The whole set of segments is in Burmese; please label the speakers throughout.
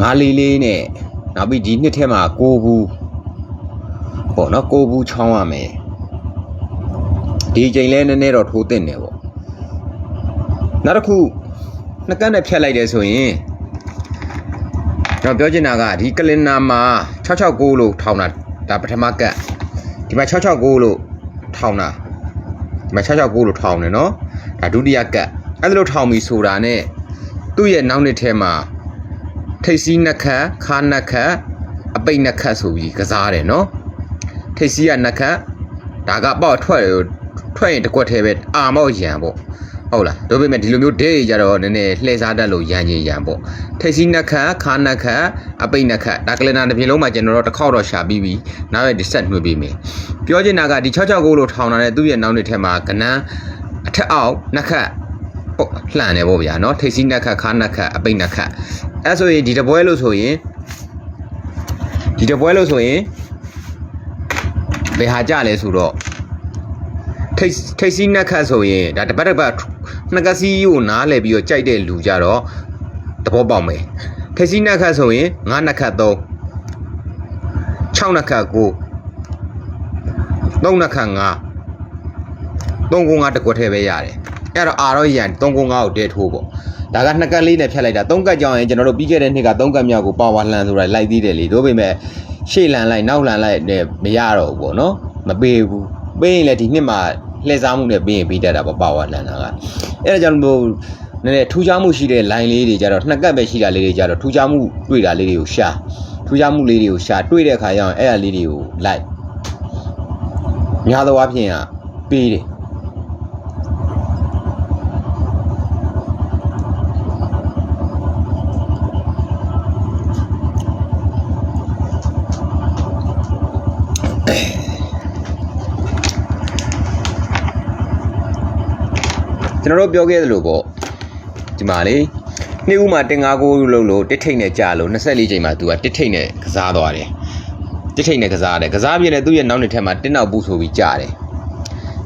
Speaker 1: ငါးလေးလေးနဲ့နောက်ပြီးဒီနှစ်ထဲမှာ6ဘူးပေါ့နော်6ဘူးချောင်းရမယ်ဒီချိန်လဲနည်းနည်းတော့ထိုးတင်တယ်ပေါ့နောက်တစ်ခုနှစ်ကန်းနဲ့ဖြတ်လိုက်တယ်ဆိုရင်ကျွန်တော်ပြောချင်တာကဒီကလင်နာမှာ669လို့ထောင်းတာဒါပထမကတ်ဒီမှာ669လို့ထောင်းတာဒီမှာ669လို့ထောင်းတယ်နော်ဒါဒုတိယကတ်အဲ့ဒါလို့ထောင်းပြီဆိုတာနဲ့သူ့ရဲ့နောက်နှစ်ထဲမှာ ထိတ်စီးနှက်ခတ်ခါနှက်ခတ်အပိတ်နှက်ခတ်ဆိုပြီးကစားတယ်နော်ထိတ်စီးကနှက်ခတ်ဒါကပေါ့ထွက်ထွက်ရင်တစ်ကွက်သေးပဲအာမောက်ရံပေါ့ဟုတ်လားဒါပေမဲ့ဒီလိုမျိုးဒဲကြတော့နည်းနည်းလှည့်စားတတ်လို့ရန်ကြီးရန်ပေါ့ထိတ်စီးနှက်ခတ်ခါနှက်ခတ်အပိတ်နှက်ခတ်ဒါကလနာတစ်ပြင်လုံးမှာကျွန်တော်တို့တစ်ခေါက်တော့ရှာပြီးပြီနောက်ရဒီဆက်နှွှေပေးမယ်ပြောချင်တာကဒီ669လို့ထောင်တာနဲ့သူ့ရဲ့နောက်နှစ်ထဲမှာကနန်းအထက်အောက်နှက်ခတ်ပေါ့ လှန်တယ်ပေါ့ဗျာเนาะထိတ်စီးနှက်ခတ်ခါနှက်ခတ်အပိတ်နှက်ခတ်အဲဆိုရင်ဒီတပွဲလို့ဆိုရင်ဒီတပွဲလို့ဆိုရင်ဘယ်ဟာကြလဲဆိုတော့ထိတ်ထိတ်စီးနှက်ခတ်ဆိုရင်ဒါတပတ်တပတ်နှစ်ကစီးကိုနားလဲပြီးတော့ကြိုက်တဲ့လူကြတော့သဘောပေါက်မယ်ထိတ်စီးနှက်ခတ်ဆိုရင်9နှက်ခတ်3 6နှက်ခတ်9 3နှက်ခတ်5 3ကုန်း5တစ်ကွက်ထဲပဲရတယ် အဲ့တော့အာတော့ရန်3ကုန်း5ကိုတဲထိုးပေါ့ဒါကနှစ်ကတ်လေးနဲ့ဖြတ်လိုက်တာ3ကတ်ကြောင်ရင်ကျွန်တော်တို့ပြီးခဲ့တဲ့နှစ်က3ကတ်မြောက်ကိုပါဝါလှန်ဆိုတာလိုက်သေးတယ်လေတို့ပေမဲ့ရှေ့လန်လိုက်နောက်လန်လိုက်နဲ့မရတော့ဘူးပေါ့နော်မပေးဘူးပေးရင်လည်းဒီနှစ်မှာလှည့်စားမှုနဲ့ပေးရင်ပေးတတ်တာပေါ့ပါဝါလှန်တာကအဲ့ဒါကြောင့်မို့နည်းနည်းထူးခြားမှုရှိတဲ့ line လေးတွေကြတော့နှစ်ကတ်ပဲရှိတာလေးတွေကြတော့ထူးခြားမှုတွေ့တာလေးတွေကိုရှာထူးခြားမှုလေးတွေကိုရှာတွေ့တဲ့အခါကျရင်အဲ့အရာလေးတွေကိုလိုက်များသောအားဖြင့်ကပေးတယ် ကျွန်တော်တို့ပြောခဲ့သလိုပေါ့ဒီမှာလေနှစ်ဦးမှာတင်၅ကိုလုံးလို့တစ်ထိတ်နဲ့ကြာလို့24ချိန်မှာသူကတစ်ထိတ်နဲ့ကစားသွားတယ်တစ်ထိတ်နဲ့ကစားတယ်ကစားပြင်းနဲ့သူ့ရဲ့နောက်နှစ်ထက်မှာတင်းနောက်ပူဆိုပြီးကြာတယ်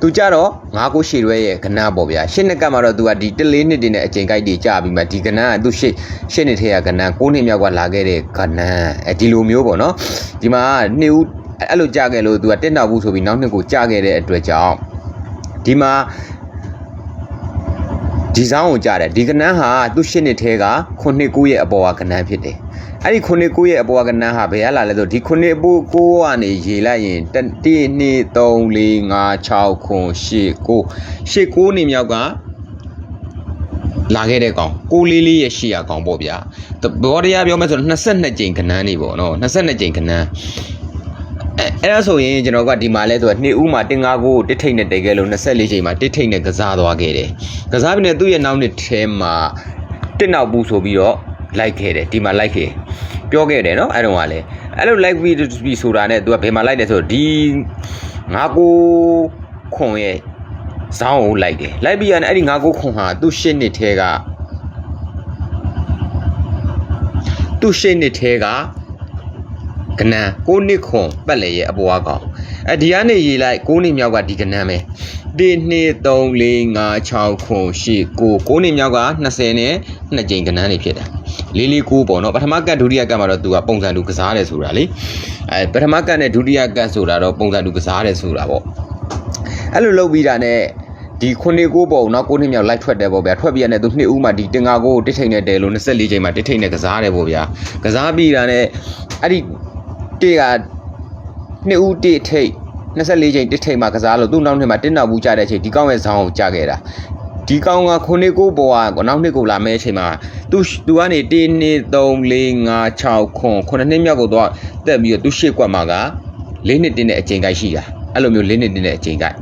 Speaker 1: သူကြတော့ငါးကိုရှည်ရွဲရဲ့ကနန်းပေါ့ဗျာရှစ်နှစ်ကပ်မှာတော့သူကဒီတလေးနှစ်တင်နဲ့အချိန်ကိုက်တွေကြာပြီးမှဒီကနန်းကသူရှစ်ရှစ်နှစ်ထဲကကနန်း9နှစ်မြောက်ကလာခဲ့တဲ့ကနန်းအဲဒီလိုမျိုးပေါ့နော်ဒီမှာနှစ်ဦးအဲ့လိုကြာခဲ့လို့သူကတင်းနောက်ပူဆိုပြီးနောက်နှစ်ကိုကြာခဲ့တဲ့အတွက်ကြောင့်ဒီမှာ ဒီဆောင်ကိုကြားတယ်ဒီကနန်းဟာသူ့ရှစ်နှစ်ထဲကခုနှစ်ကိုရဲ့အပေါ်ကကနန်းဖြစ်တယ်အဲ့ဒီခုနှစ်ကိုရဲ့အပေါ်ကကနန်းဟာဘယ်ရလာလဲဆိုဒီခုနှစ်အပေါ်ကိုကနေရေလိုက်ရင်1 2 3 4 5 6 9 10 9 10 9နေမြောက်ကလာခဲ့တဲ့ကောင်ကိုလေးလေးရဲ့ရှေ့ရကောင်ပေါ့ဗျာဘောတရားပြောမယ်ဆိုတော့22ကြိမ်ကနန်းနေပေါ့နော်22ကြိမ်ကနန်း အဲအဲ့ဒါဆိုရင်ကျွန်တော်ကဒီမှာလဲဆိုတော့နှစ်ဦးမှာတင်ငါကိုတစ်ထိတ်နဲ့တည်ခဲ့လို့24ချိန်မှာတစ်ထိတ်နဲ့ကစားသွားခဲ့တယ်ကစားပြီးနေသူ့ရဲ့နောက်နှစ်ထဲမှာတစ်နောက်ဘူးဆိုပြီးတော့လိုက်ခဲ့တယ်ဒီမှာလိုက်ခဲ့ပြောခဲ့တယ်နော်အဲ့တော့ကလည်းအဲ့လိုလိုက်ပြီးပြီးဆိုတာနဲ့သူကဘယ်မှာလိုက်တယ်ဆိုတော့ဒီငါကိုခွန်ရဲ့ဇောင်းကိုလိုက်တယ်လိုက်ပြီးရတယ်အဲ့ဒီငါကိုခွန်ဟာသူ့ရှစ်နှစ်ထဲကသူ့ရှစ်နှစ်ထဲက ကနန်းကိုနှစ်ခွန်ပတ်လေရဲ့အပေါ်အကောင်အဲဒီကနေရေးလိုက်ကိုနှစ်မြောက်ကဒီကနန်းပဲ1 2 3 4 5 6ခွန်8 9ကိုနှစ်မြောက်က20နဲ့2ကြိမ်ကနန်းနေဖြစ်တာလေးလေးကိုပေါ့နော်ပထမကတ်ဒုတိယကတ်မှာတော့သူကပုံစံတူကစားတယ်ဆိုတာလေအဲပထမကတ်နဲ့ဒုတိယကတ်ဆိုတာတော့ပုံစံတူကစားတယ်ဆိုတာပေါ့အဲ့လိုလုပ်ပြီးတာနဲ့ဒီခုနှစ်ကိုပေါ့နော်ကိုနှစ်မြောက်လိုက်ထွက်တယ်ပေါ့ဗျာထွက်ပြီးရတဲ့သူနှစ်ဦးမှဒီတင်ငါကိုတစ်ထိန်နဲ့တဲလို့24ချိန်မှာတစ်ထိန်နဲ့ကစားတယ်ပေါ့ဗျာကစားပြီးတာနဲ့အဲ့ဒီ တေကနှစ်ဦးတေထိတ်24ချိန်တစ်ထိတ်မှာကစားလို့သူ့နောက်နှစ်မှာတင်းနောက်ဘူးကြတဲ့အချိန်ဒီကောင်းရဲ့ဇောင်းကိုကြခဲ့တာဒီကောင်းကခုနှစ်ကိုပေါ်ကနောက်နှစ်ကိုလာမဲ့အချိန်မှာသူသူကနေ1 2 3 4 5 6ခွန်ခုနှစ်နှစ်မြောက်ကိုတော့တက်ပြီးတော့သူရှေ့ကွက်မှာက၄နှစ်တင်းတဲ့အချိန်ကိုက်ရှိတာအဲ့လိုမျိုး၄နှစ်တင်းတဲ့အချိန်ကိုက်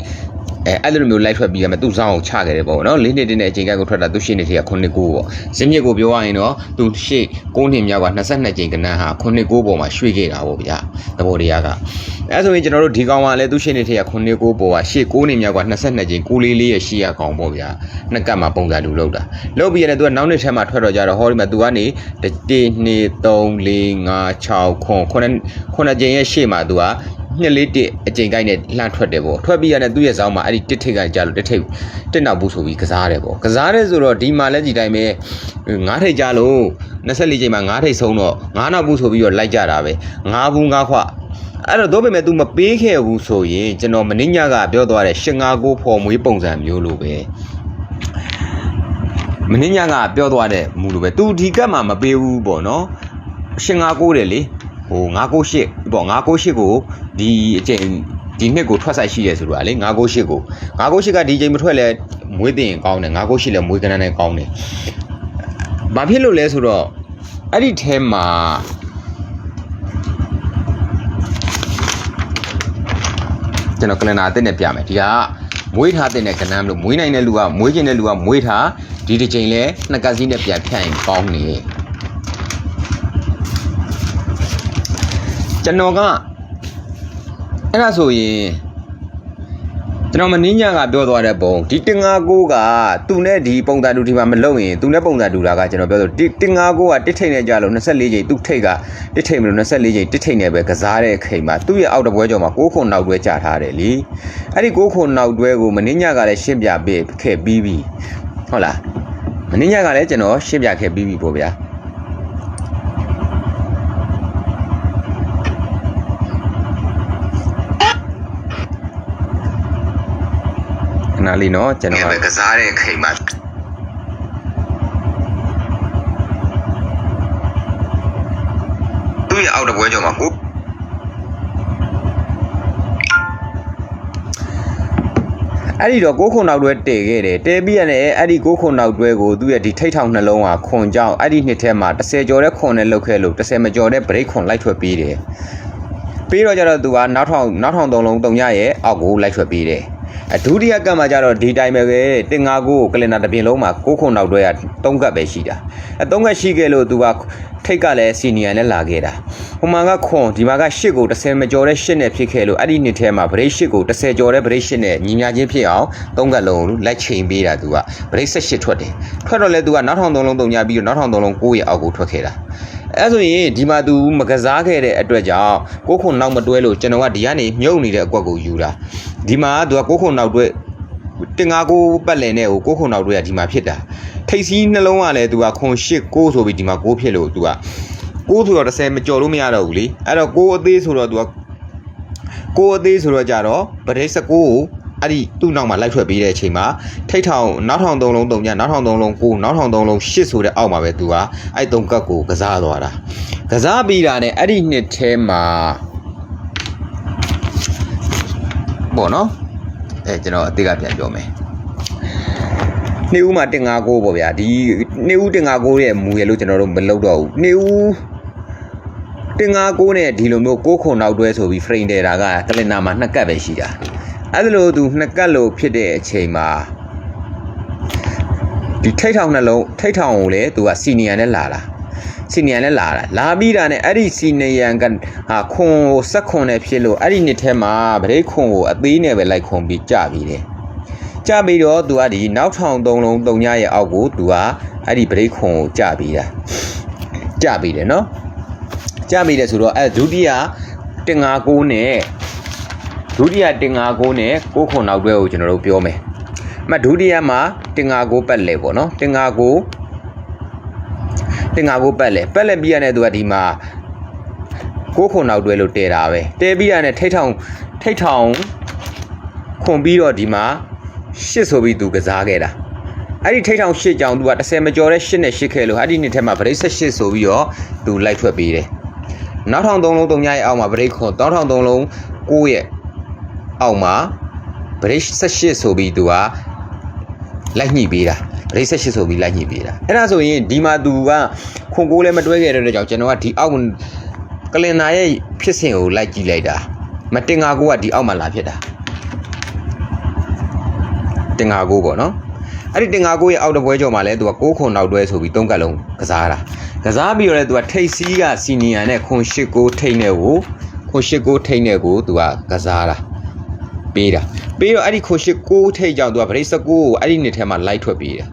Speaker 1: အဲအဲ့လိုမျိုးလိုက်ထွက်ပြီးရမယ်သူ့ဇောင်းကိုချခဲ့တယ်ပေါ့နော်၄နှစ်တင်းတဲ့အချိန်ကိုက်ကိုထွက်တာသူရှေ့နှစ်ထက်ကခုနှစ်ကိုပေါ့ဇင်းမြစ်ကိုပြောရရင်တော့သူရှေ့9နှစ်မြောက်က22ချိန်ကနန်းဟာခုနှစ်ကိုပေါ်မှာရွှေ့ခဲ့တာပေါ့ဗျာသဘောတရားကအဲဆိုရင်ကျွန်တော်တို့ဒီကောင်ကလည်းသူရှေ့နှစ်ထက်ကခုနှစ်ကိုပေါ်ကရှေ့9နှစ်မြောက်က22ချိန်ကိုလေးလေးရဲ့ရှေ့ရကောင်ပေါ့ဗျာနှစ်ကတ်မှာပုံစံတူလောက်တာလောက်ပြီးရတယ်သူကနောက်နှစ်ထက်မှာထွက်တော့ကြတော့ဟောဒီမှာသူကနေ1 2 3 4 5 6ခွန်ခုနှစ်ခုနှစ်ချိန်ရဲ့ရှေ့မှာသူက နှစ်လေးတစ်အချိန်ကိုက်နဲ့လှမ်းထွက်တယ်ပေါ့ထွက်ပြီးရတဲ့သူ့ရဲ့ဇောင်းမှာအဲ့ဒီတစ်ထိပ်ကကြာလို့တစ်ထိပ်တစ်နောက်ဘူးဆိုပြီးကစားတယ်ပေါ့ကစားတယ်ဆိုတော့ဒီမှာလက်ကြီးတိုင်းပဲငါးထိပ်ကြာလို့24ချိန်မှာငါးထိပ်ဆုံးတော့ငါးနောက်ဘူးဆိုပြီးတော့လိုက်ကြတာပဲငါးဘူးငါးခွအဲ့တော့တော့ပေမဲ့ तू မပေးခဲ့ဘူးဆိုရင်ကျွန်တော်မင်းညကပြောသွားတဲ့ရှင်ငါကိုဖော်မွေးပုံစံမျိုးလိုပဲမင်းညကပြောသွားတဲ့မူလိုပဲ तू ဒီကတ်မှာမပေးဘူးပေါ့နော်ရှင်ငါကိုတယ်လေ ဟို998ပေါ့998ကိုဒီအချိန်ဒီနှစ်ကိုထွက်ဆိုင်ရှိရဲဆိုတော့လေ998ကို998ကဒီချိန်မထွက်လဲမွေးတင်ရင်ကောင်းတယ်998လဲမွေးကနန်းနဲ့ကောင်းတယ်ဘာဖြစ်လို့လဲဆိုတော့အဲ့ဒီထဲမှာကျွန်တော်ကလနာအစ်နဲ့ပြမယ်ဒီကမွေးထားတဲ့ကနန်းလို့မွေးနိုင်တဲ့လူကမွေးခြင်းတဲ့လူကမွေးထားဒီတစ်ချိန်လဲနှစ်ကစီးနဲ့ပြန်ဖြတ်ရင်ကောင်းနေ ကျွန်တော်ကအဲ့ဒါဆိုရင်ကျွန်တော်မင်းညကပြောသွားတဲ့ပုံဒီတင်ငါကိုကသူနဲ့ဒီပုံစံတူဒီမှာမလုံရင်သူနဲ့ပုံစံတူတာကကျွန်တော်ပြောဆိုဒီတင်ငါကိုကတစ်ထိတ်နဲ့ကြလို့24ချိန်သူ့ထိတ်ကတစ်ထိတ်မလို့24ချိန်တစ်ထိတ်နဲ့ပဲကစားတဲ့ခိမ်မှာသူ့ရဲ့အောက်တပွဲကျော်မှာ6ခုနောက်တွဲကြာထားတယ်လीအဲ့ဒီ6ခုနောက်တွဲကိုမင်းညကလည်းရှင်းပြပေးခဲ့ပြီးပြီဟုတ်လားမင်းညကလည်းကျွန်တော်ရှင်းပြခဲ့ပြီးပြီပေါ့ဗျာ ခဏလေးနော်ကျွန်တော်ကစားတဲ့ခိမ်မှာသူ့ရဲ့အောက်တပွဲကျော်မှာကိုအဲ့ဒီတော့ကိုခုံနောက်တွဲတည်ခဲ့တယ်တဲပြီးရတဲ့အဲ့ဒီကိုခုံနောက်တွဲကိုသူ့ရဲ့ဒီထိတ်ထောင်နှလုံးဟာခွန်ကြောင်းအဲ့ဒီနှစ်ထဲမှာ30ကျော်တဲ့ခွန်နဲ့လုတ်ခဲ့လို့30မကျော်တဲ့ break ခွန်လိုက်ထွက်ပြီးတယ်ပြီးတော့ကျတော့သူကနောက်ထောင်နောက်ထောင်သုံးလုံးတုံညရဲ့အောက်ကိုလိုက်ထွက်ပြီးတယ်အ ဒုတိယကတ်မှာကျတော့ဒီတိုင်းပဲပဲတင်ငါကိုကလင်နာတစ်ပြင်လုံးမှာကိုခုံနောက်တွဲက3ကတ်ပဲရှိတာအဲ3ကတ်ရှိခဲ့လို့သူကထိတ်ကလည်းစီနီယံနဲ့လာခဲ့တာဟိုမှာကခွန်ဒီမှာက8ကို30မကျော်တဲ့8နဲ့ဖြစ်ခဲ့လို့အဲ့ဒီနှစ်ထဲမှာဗရိတ်8ကို30ကျော်တဲ့ဗရိတ်8နဲ့ညီညာချင်းဖြစ်အောင်3ကတ်လုံးလိုက်ချိန်ပေးတာသူကဗရိတ်18ထွက်တယ်ထွက်တော့လဲသူကနောက်ထောင်3လုံးတုံညာပြီးတော့နောက်ထောင်3လုံး9ရဲ့အောက်ကိုထွက်ခဲ့တာအဲဆိုရင်ဒီမှာ तू မကစားခဲ့တဲ့အတွက်ကြောင့်ကိုခုနောက်မတွဲလို့ကျွန်တော်ကဒီကနေမြုပ်နေတဲ့အကွက်ကိုယူတာဒီမှာ तू ကကိုခုနောက်တွဲ တင်ငါကိုပတ်လည်နဲ့ကိုကိုခုံနောက်တို့ကဒီမှာဖြစ်တာထိတ်စီးနှလုံးကလည်းသူကခွန်၈ကိုဆိုပြီးဒီမှာကိုဖြစ်လို့သူကကိုဆိုတော့30မကျော်လို့မရတော့ဘူးလေအဲ့တော့ကိုအသေးဆိုတော့သူကကိုအသေးဆိုတော့ကြတော့ဗဒိတ်19ကိုအဲ့ဒီသူ့နောက်မှာလိုက်ထွက်ပေးတဲ့အချိန်မှာထိတ်ထောင်နောက်ထောင်သုံးလုံးတုံညနောက်ထောင်သုံးလုံးကိုနောက်ထောင်သုံးလုံးရှစ်ဆိုတဲ့အောက်မှာပဲသူကအဲ့သုံးကပ်ကိုကစားသွားတာကစားပြီးတာနဲ့အဲ့ဒီနှစ်ထဲမှာပေါ့နော် အဲကျွန်တော်အတိတ်ကပြန်ပြောမယ်နေဦးမှာတင်ငါကိုပေါ့ဗျာဒီနေဦးတင်ငါကိုရဲ့မူရလို့ကျွန်တော်တို့မလုပ်တော့ဘူးနေဦးတင်ငါကိုနဲ့ဒီလိုမျိုးကိုခုံနောက်တွဲဆိုပြီး frame တယ်တာကကလင်နာမှာနှစ်ကတ်ပဲရှိတာအဲ့ဒါလို့သူနှစ်ကတ်လို့ဖြစ်တဲ့အချိန်မှာဒီထိတ်ထောင်နှလုံးထိတ်ထောင်ကိုလေသူကစီနီယံနဲ့လာတာ စီနီယံနဲ့လာတာလာပြီးတာနဲ့အဲ့ဒီစီနီယံကဟာခွန်ကိုစက်ခွန်နဲ့ဖြစ်လို့အဲ့ဒီနှစ်ထဲမှာဗရိတ်ခွန်ကိုအသေးနဲ့ပဲလိုက်ခွန်ပြီးကြပြီးတယ်ကြပြီးတော့သူကဒီနောက်ထောင်သုံးလုံးတုံညရဲ့အောက်ကိုသူကအဲ့ဒီဗရိတ်ခွန်ကိုကြပြီးတာကြပြီးတယ်နော်ကြပြီးတယ်ဆိုတော့အဲဒုတိယတင်ငါကိုနဲ့ဒုတိယတင်ငါကိုနဲ့ကိုခွန်နောက်တွဲကိုကျွန်တော်တို့ပြောမယ်အမဒုတိယမှာတင်ငါကိုပတ်လေပေါ့နော်တင်ငါကို တင်ငါကိုပတ်လေပတ်လေပြီးရတဲ့သူကဒီမှာကိုခွန်နောက်တွဲလို့တဲတာပဲတဲပြီးရတဲ့ထိတ်ထောင်ထိတ်ထောင်ခွန်ပြီးတော့ဒီမှာရှစ်ဆိုပြီးသူကစားခဲ့တာအဲ့ဒီထိတ်ထောင်ရှစ်ကြောင်သူက30မကျော်တဲ့ရှစ်နဲ့ရှစ်ခဲလို့အဲ့ဒီနှစ်ထဲမှာဗရိတ်ဆက်ရှစ်ဆိုပြီးတော့သူလိုက်ထွက်ပေးတယ်နောက်ထောင်သုံးလုံးသုံးညရဲ့အောက်မှာဗရိတ်ခွန်တောင်းထောင်သုံးလုံး9ရဲ့အောက်မှာဗရိတ်ဆက်ရှစ်ဆိုပြီးသူက လိုက်ညှိပေးတာဗရိတ်ဆက်ရှစ်ဆိုပြီးလိုက်ညှိပေးတာအဲ့ဒါဆိုရင်ဒီမှာသူကခွန်ကိုးလည်းမတွဲခဲ့တဲ့အတွက်ကြောင့်ကျွန်တော်ကဒီအောက်ကလင်နာရဲ့ဖြစ်စဉ်ကိုလိုက်ကြည့်လိုက်တာမတင်ငါကိုကဒီအောက်မှာလာဖြစ်တာတင်ငါကိုပေါ့နော်အဲ့ဒီတင်ငါကိုရဲ့အောက်တပွဲကျော်မှာလဲသူက6ခွန်နောက်တွဲဆိုပြီး၃ကတ်လုံးကစားတာကစားပြီးတော့လဲသူကထိတ်စီးကစီနီယာနဲ့ခွန်၈ကိုထိတ်နဲ့ကိုခွန်၈ကိုထိတ်နဲ့ကိုသူကကစားတာ ပေးတာပေးတော့အဲ့ဒီခွန်၈ကိုထိတ်ကြောင့်သူကဗရိတ်19ကိုအဲ့ဒီနှစ်ထဲမှာလိုက်ထွက်ပေးတာ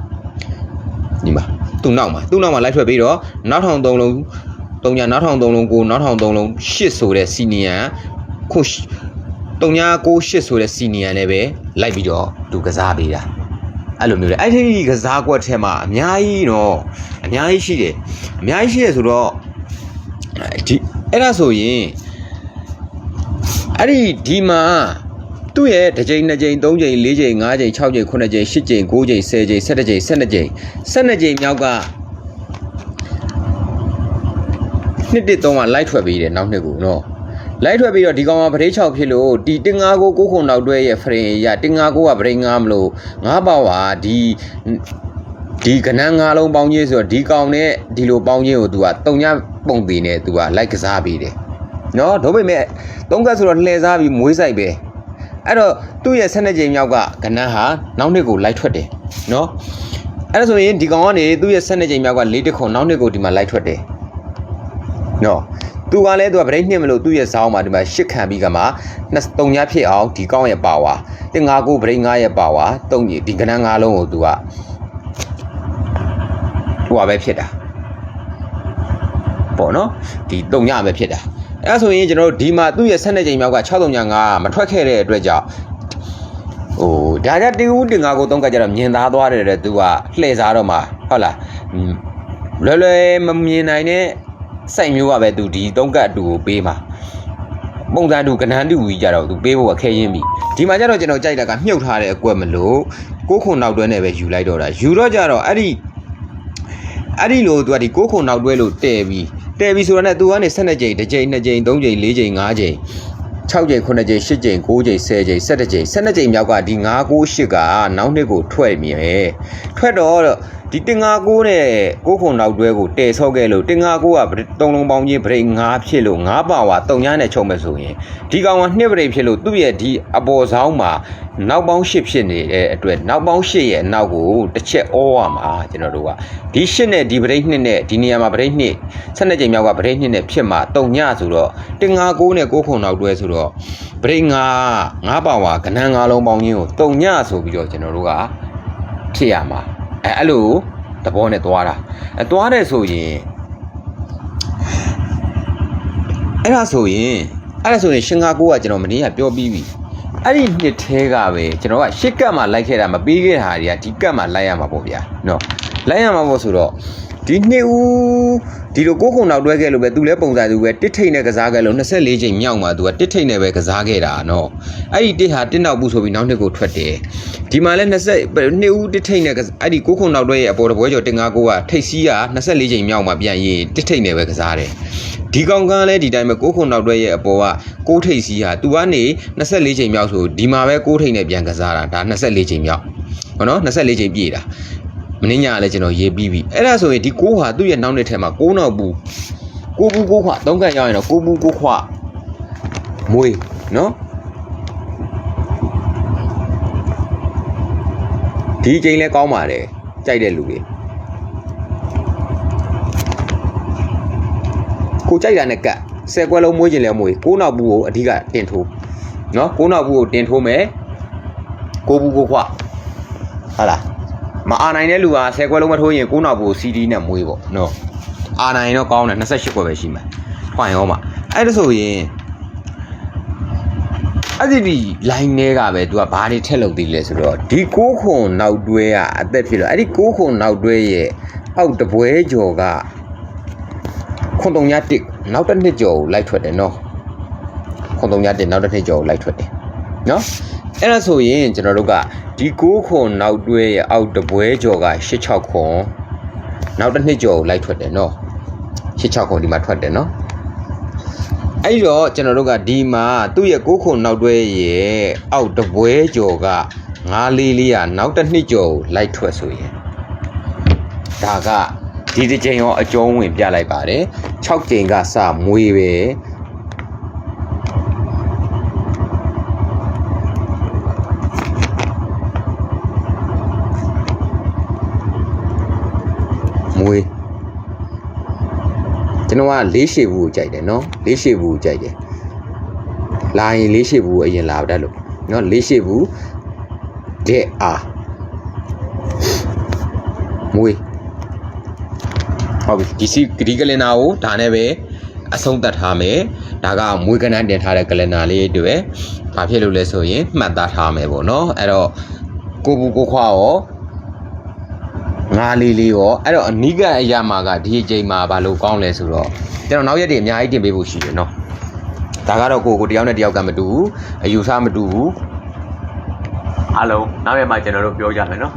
Speaker 1: ဒီမှာသူ့နောက်မှာသူ့နောက်မှာလိုက်ထွက်ပြီးတော့နောက်ထောင်၃လုံး၃ညနောက်ထောင်၃လုံးကိုနောက်ထောင်၃လုံး၈ဆိုတဲ့စီနီယံခု3968ဆိုတဲ့စီနီယံနဲ့ပဲလိုက်ပြီးတော့သူကစားပေးတာအဲ့လိုမျိုးလေအဲ့ဒီကစားကွက်ထဲမှာအများကြီးတော့အများကြီးရှိတယ်အများကြီးရှိတယ်ဆိုတော့ဒီအဲ့ဒါဆိုရင်အဲ့ဒီဒီမှာ သူ့ရဲ့တစ်ကြိမ်နှစ်ကြိမ်သုံးကြိမ်လေးကြိမ်ငါးကြိမ်၆ကြိမ်ခုနှစ်ကြိမ်၈ကြိမ်၉ကြိမ်၁၀ကြိမ်၁၁ကြိမ်၁၂ကြိမ်၁၂ကြိမ်မြောက်ကနှစ်တစ်သုံးကလိုက်ထွက်ပြီးတယ်နောက်နှစ်ကိုနော်လိုက်ထွက်ပြီးတော့ဒီကောင်ကဗရိတ်6ဖြစ်လို့ဒီတင်ငါကိုကိုခုံနောက်တွဲရဲ့ဖရင်ရတင်ငါကိုကဗရိတ်9မလို့ငါးပေါဟာဒီဒီကနန်းငါးလုံးပေါင်းချင်းဆိုတော့ဒီကောင်နဲ့ဒီလိုပေါင်းချင်းကို तू ကတုံညပုံသေးနဲ့ तू ကလိုက်ကစားပြီးတယ်နော်ဒါပေမဲ့သုံးကတ်ဆိုတော့လှည့်စားပြီးမွေးဆိုင်ပဲ အဲ့တော့သူ့ရဲ့12ကြိမ်မြောက်ကကနန်းဟာနောက်နှစ်ကိုလိုက်ထွက်တယ်နော်အဲ့ဒါဆိုရင်ဒီကောင်ကနေသူ့ရဲ့12ကြိမ်မြောက်က၄တခုနောက်နှစ်ကိုဒီမှာလိုက်ထွက်တယ်နော်သူကလည်းသူကဗရိတ်နှစ်မလို့သူ့ရဲ့ဇောင်းမှာဒီမှာရှစ်ခံပြီးကမှနှစ်တုံညဖြစ်အောင်ဒီကောင်ရဲ့ပါဝါတင်ငါကိုဗရိတ်9ရဲ့ပါဝါတုံကြီးဒီကနန်း9လုံးကိုသူကဟိုပါပဲဖြစ်တာပေါ့နော်ဒီတုံညပဲဖြစ်တာ အဲဒါဆိုရင်ကျွန်တော်တို့ဒီမှာသူ့ရဲ့12ကြိမ်မြောက်က635မထွက်ခဲ့တဲ့အတွက်ကြောင့်ဟိုဒါကြတင်ဦးတင်ငါကိုသုံးကကြတော့မြင်သားသွားတယ်တဲ့သူကလှည့်စားတော့မှဟုတ်လားလွယ်လွယ်မမြင်နိုင်တဲ့စိုက်မျိုးကပဲသူဒီသုံးကတ်အတူကိုပေးမှာပုံစံတူကနန်းတူကြီးကြတော့သူပေးဖို့ကခဲရင်းပြီဒီမှာကျတော့ကျွန်တော်ကြိုက်တာကမြုပ်ထားတဲ့အကွက်မလို့ကိုခုနောက်တွဲနဲ့ပဲယူလိုက်တော့တာယူတော့ကြတော့အဲ့ဒီအဲ့ဒီလိုသူကဒီကိုခုနောက်တွဲလို့တဲ့ပြီး တဲ့ပြီးဆိုတော့ねသူကနေ12ကြိမ်တစ်ကြိမ်2ကြိမ်3ကြိမ်4ကြိမ်5ကြိမ်6ကြိမ်9ကြိမ်10ကြိမ်9ကြိမ်10ကြိမ်17ကြိမ်12ကြိမ်မြောက်ကဒီ9 9 8ကနောက်နှစ်ကိုထွက်မြင်ထွက်တော့ ဒီတင်ငါကိုနဲ့ကိုခုံနောက်တွဲကိုတဲဆော့ခဲ့လို့တင်ငါကိုကတုံလုံးပေါင်းချင်းဗရိတ်9ဖြစ်လို့9ပါဝါတုံညာနဲ့ချုံမဲ့ဆိုရင်ဒီကောင်ကနှစ်ဗရိတ်ဖြစ်လို့သူ့ရဲ့ဒီအပေါ်ဆောင်မှာနောက်ပေါင်း8ဖြစ်နေတဲ့အတွက်နောက်ပေါင်း8ရဲ့အနောက်ကိုတစ်ချက်ဩရမှာကျွန်တော်တို့ကဒီ8နဲ့ဒီဗရိတ်2နဲ့ဒီနေရာမှာဗရိတ်2 12ကြိမ်မြောက်ကဗရိတ်2နဲ့ဖြစ်မှာတုံညဆိုတော့တင်ငါကိုနဲ့ကိုခုံနောက်တွဲဆိုတော့ဗရိတ်9 9ပါဝါကနန်း9လုံးပေါင်းချင်းကိုတုံညဆိုပြီးတော့ကျွန်တော်တို့ကဖြစ်ရမှာ အဲအဲ့လိုသဘောနဲ့သွားတာအဲသွားတယ်ဆိုရင်အဲ့ဒါဆိုရင်အဲ့ဒါဆိုရင်ရှင်ငါကိုကကျွန်တော်မနေ့ကပြောပြီးပြီအဲ့ဒီနှစ်သေးကပဲကျွန်တော်ကရှစ်ကတ်မှာလိုက်ခဲ့တာမပြီးခဲ့တာတွေကဒီကတ်မှာလိုက်ရမှာပေါ့ဗျာနော်လိုက်ရမှာပေါ့ဆိုတော့ ဒီနှစ်ဦးဒီလိုကိုခုံနောက်တွဲခဲ့လို့ပဲသူလည်းပုံစံသူပဲတစ်ထိတ်နဲ့ကစားခဲ့လို့24ချိန်မြောက်မှာသူကတစ်ထိတ်နဲ့ပဲကစားခဲ့တာနော်အဲ့ဒီတစ်ဟာတစ်နောက်ဘူးဆိုပြီးနောက်နှစ်ကိုထွက်တယ်ဒီမှာလည်း20နှစ်ဦးတစ်ထိတ်နဲ့အဲ့ဒီကိုခုံနောက်တွဲရဲ့အပေါ်တပွဲကျော်တင်ငါကိုကထိတ်စီးက24ချိန်မြောက်မှာပြန်ရင်တစ်ထိတ်နဲ့ပဲကစားတယ်ဒီကောင်ကလည်းဒီတိုင်းပဲကိုခုံနောက်တွဲရဲ့အပေါ်ကကိုထိတ်စီးဟာသူကနေ24ချိန်မြောက်ဆိုဒီမှာပဲကိုထိတ်နဲ့ပြန်ကစားတာဒါ24ချိန်မြောက်ဟောနော်24ချိန်ပြည့်တာ မင်းညာလည်းကျွန်တော်ရေးပြီးပြီအဲ့ဒါဆိုရင်ဒီကိုဟာသူ့ရဲ့နောက်နှစ်ထဲမှာကိုနောက်ဘူးကိုဘူးကိုခွသုံးခန့်ရောက်ရင်တော့ကိုဘူးကိုခွမွေးနော်ဒီအချိန်လဲကောင်းပါတယ်ကြိုက်တဲ့လူတွေကိုကြိုက်တာနဲ့ကတ်ဆယ်ကွက်လုံးမွေးခြင်းလဲမွေးကိုနောက်ဘူးကိုအဓိကတင်ထိုးနော်ကိုနောက်ဘူးကိုတင်ထိုးမယ်ကိုဘူးကိုခွဟာလား မအာနိုင်တဲ့လူက10ခွက်လုံးမထိုးရင်ကိုနောက်ဘူး CD နဲ့မွေးပေါ့နော်အာနိုင်တော့ကောင်းတယ်28ခွက်ပဲရှိမှာထွင်ရောမှာအဲ့ဒါဆိုရင်အဲ့ဒီဒီ line တွေကပဲ तू ကဘာတွေထက်လုပ်သေးလဲဆိုတော့ဒီ6ခွန်နောက်တွဲကအသက်ဖြစ်တော့အဲ့ဒီ6ခွန်နောက်တွဲရဲ့အောက်တပွဲကျော်ကခွန်တုံညာတစ်နောက်တစ်နှစ်ကျော်ကိုလိုက်ထွက်တယ်နော်ခွန်တုံညာတစ်နောက်တစ်နှစ်ကျော်ကိုလိုက်ထွက်တယ် နော်အဲ့ဒါဆိုရင်ကျွန်တော်တို့ကဒီ6ခွန်နောက်တွဲရဲ့အောက်တပွဲကျော်က86ခွန်နောက်တစ်နှစ်ကျော်ကိုလိုက်ထွက်တယ်နော်86ခွန်ဒီမှာထွက်တယ်နော်အဲ့တော့ကျွန်တော်တို့ကဒီမှာသူ့ရဲ့6ခွန်နောက်တွဲရဲ့အောက်တပွဲကျော်က9လေးလေးကနောက်တစ်နှစ်ကျော်ကိုလိုက်ထွက်ဆိုရင်ဒါကဒီတစ်ချိန်ရောအကျုံးဝင်ပြလိုက်ပါတယ်6ချိန်ကစမွေးပဲမွေး ကျွန်တော်ကလေးရှည်ဘူးကိုကြိုက်တယ်နော်လေးရှည်ဘူးကိုကြိုက်တယ်လာရင်လေးရှည်ဘူးကိုအရင်လာတတ်လို့နော်လေးရှည်ဘူးတဲ့အားမွေးဟုတ်ပြီဒီစီဂရီကလင်နာကိုဒါနဲ့ပဲအဆုံးသတ်ထားမယ်ဒါကမွေးကနန်းတင်ထားတဲ့ကလန်ဒါလေးတွေဘာဖြစ်လို့လဲဆိုရင်မှတ်သားထားမယ်ပေါ့နော်အဲ့တော့ကိုဘူးကိုခွာရော ငါလေးလေးရောအဲ့တော့အနိကအရာမှာကဒီအချိန်မှာဘာလို့ကောင်းလဲဆိုတော့ကျွန်တော်နောက်ရက်တွေအများကြီးတင်ပေးဖို့ရှိတယ်နော်ဒါကတော့ကိုကိုတယောက်နဲ့တယောက်ကမတူဘူးအယူဆမတူဘူးအားလုံးနောက်ရက်မှာကျွန်တော်တို့ပြောကြမယ်နော်